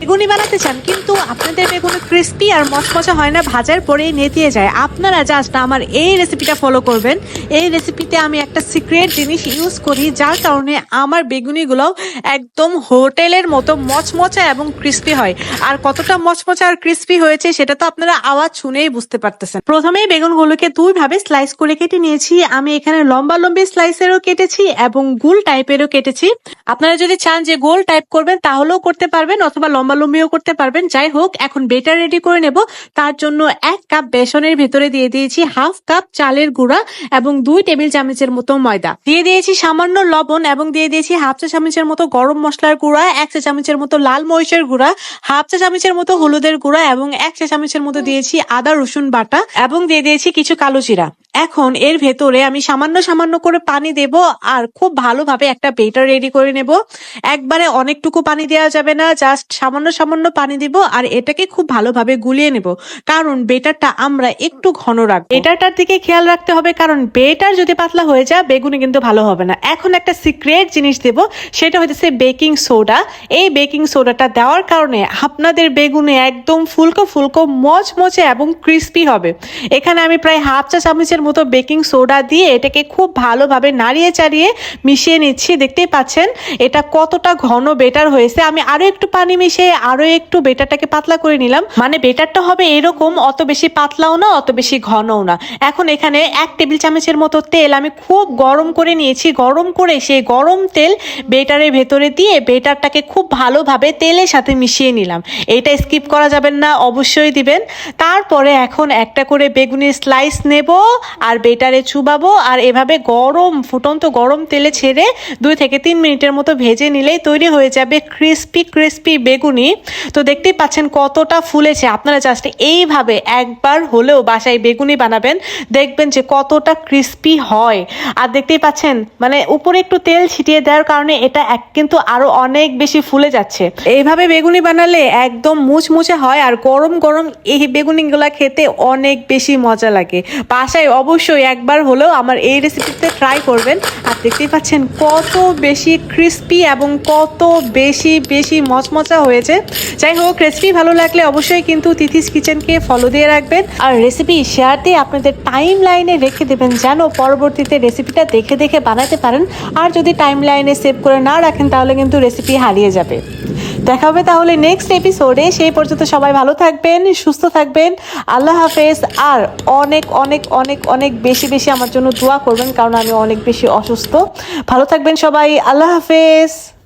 বেগুনি বানাতে চান, কিন্তু আপনাদের বেগুনি ক্রিস্পি আর মচমচা হয় না, ভাজার পরেই নেতিয়ে যায়। আপনারা জাস্ট আমার এই রেসিপিটা ফলো করবেন। এই রেসিপিতে আমি একটা সিক্রেট জিনিস ইউজ করি, যার কারণে আমার বেগুনিগুলো একদম হোটেলের মতো মচমচা এবং ক্রিস্পি হয়। আর কতটা মচমচা আর ক্রিস্পি হয়েছে, সেটা তো আপনারা আওয়াজ শুনেই বুঝতে পারতেছেন। প্রথমেই বেগুনগুলোকে দুই ভাবে স্লাইস করে কেটে নিয়েছি। আমি এখানে লম্বা লম্বি স্লাইসেরও কেটেছি এবং গোল টাইপেরও কেটেছি। আপনারা যদি চান যে গোল টাইপ করবেন, তাহলেও করতে পারবেন, অথবা লম্বা লম্বিও করতে পারবেন। যাই হোক, এখন বেটার রেডি করে নেব। তার জন্য এক কাপ বেসনের ভেতরে দিয়ে দিয়েছি হাফ কাপ চালের গুঁড়া এবং দুই টেবিল চামচের মতো ময়দা। দিয়ে দিয়েছি সামান্য লবণ এবং দিয়ে দিয়েছি হাফ চা চামচের মতো গরম মশলার গুঁড়া, এক চা চামচের মতো লাল মরিচের গুঁড়া হাফ চা চামচের মতো হলুদের গুঁড়া এবং এক চা চামচের মতো দিয়েছি আদা রসুন বাটা এবং দিয়ে দিয়েছি কিছু কালো জিরা। এখন এর ভেতরে আমি সামান্য সামান্য করে পানি দেব আর খুব ভালোভাবে একটা বেটার রেডি করে নেব। একবারে অনেকটুকু পানি দেওয়া যাবে না, জাস্ট সামান্য সামান্য পানি দিব আর এটাকে খুব ভালোভাবে গুলিয়ে নেব। কারণ বেটারটা আমরা একটু ঘন রাখব। বেটারটার দিকে খেয়াল রাখতে হবে কারণ বেটার যদি পাতলা হয়ে যায়, বেগুনি কিন্তু ভালো হবে না। এখন একটা সিক্রেট জিনিস দেব, সেটা হচ্ছে বেকিং সোডা। এই বেকিং সোডাটা দেওয়ার কারণে আপনাদের বেগুনে একদম ফুলকো ফুলকো মচমচে এবং ক্রিস্পি হবে। এখানে আমি প্রায় হাফ চা চামচের মতো বেকিং সোডা দিয়ে এটাকে খুব ভালোভাবে নাড়িয়ে চাড়িয়ে মিশিয়ে নিচ্ছি। দেখতেই পাচ্ছেন, এটা কতটা ঘন বেটার হয়েছে। আমি আরও একটু পানি মিশিয়ে আরও একটু বেটারটাকে পাতলা করে নিলাম। মানে বেটারটা হবে এরকম, অত বেশি পাতলাও না, অত বেশি ঘনও না। এখন এখানে এক টেবিল চামচের মতো তেল আমি খুব গরম করে নিয়েছি। গরম করে সেই গরম তেল বেটারের ভেতরে দিয়ে বেটারটাকে খুব ভালোভাবে তেলের সাথে মিশিয়ে নিলাম। এটা স্কিপ করা যাবেন না, অবশ্যই দিবেন। তারপরে এখন একটা করে বেগুনের স্লাইস নেব। আর বেটারে চুবাবো, আর এভাবে গরম, ফুটন্ত গরম তেলে ছেড়ে দুই থেকে তিন মিনিটের মতো ভেজে নিলেই তৈরি হয়ে যাবে ক্রিস্পি ক্রিস্পি বেগুনি। তো দেখতেই পাচ্ছেন কতটা ফুলেছে। আপনারা জাস্ট এইভাবে একবার হলেও বাসায় বেগুনি বানাবেন, দেখবেন যে কতটা ক্রিস্পি হয়। আর দেখতেই পাচ্ছেন মানে উপরে একটু তেল ছিটিয়ে দেওয়ার কারণে এটা এক কিন্তু আরও অনেক বেশি ফুলে যাচ্ছে। এইভাবে বেগুনি বানালে একদম মুচমুচে হয়, আর গরম গরম এই বেগুনিগুলা খেতে অনেক বেশি মজা লাগে। বাসায় অবশ্যই একবার হলেও আমার এই রেসিপিতে ট্রাই করবেন। আর দেখতেই পাচ্ছেন কত বেশি ক্রিস্পি এবং কত বেশি বেশি মচমচা হয়েছে। যাই হোক রেসিপি ভালো লাগলে অবশ্যই কিন্তু তিথিস কিচেনকে ফলো দিয়ে রাখবেন। আর রেসিপি শেয়ার দিয়ে আপনাদের টাইম লাইনে রেখে দেবেন, যেন পরবর্তীতে রেসিপিটা দেখে দেখে বানাতে পারেন। আর যদি টাইম লাইনে সেভ করে না রাখেন, তাহলে কিন্তু রেসিপি হারিয়ে যাবে। দেখা হবে তাহলে নেক্সট এপিসোডে সেই পর্যন্ত সবাই ভালো থাকবেন, সুস্থ থাকবেন। আল্লাহ হাফেজ। আর অনেক অনেক অনেক অনেক বেশি বেশি আমার জন্য দোয়া করবেন, কারণ আমি অনেক বেশি অসুস্থ। ভালো থাকবেন সবাই। আল্লাহ হাফেজ।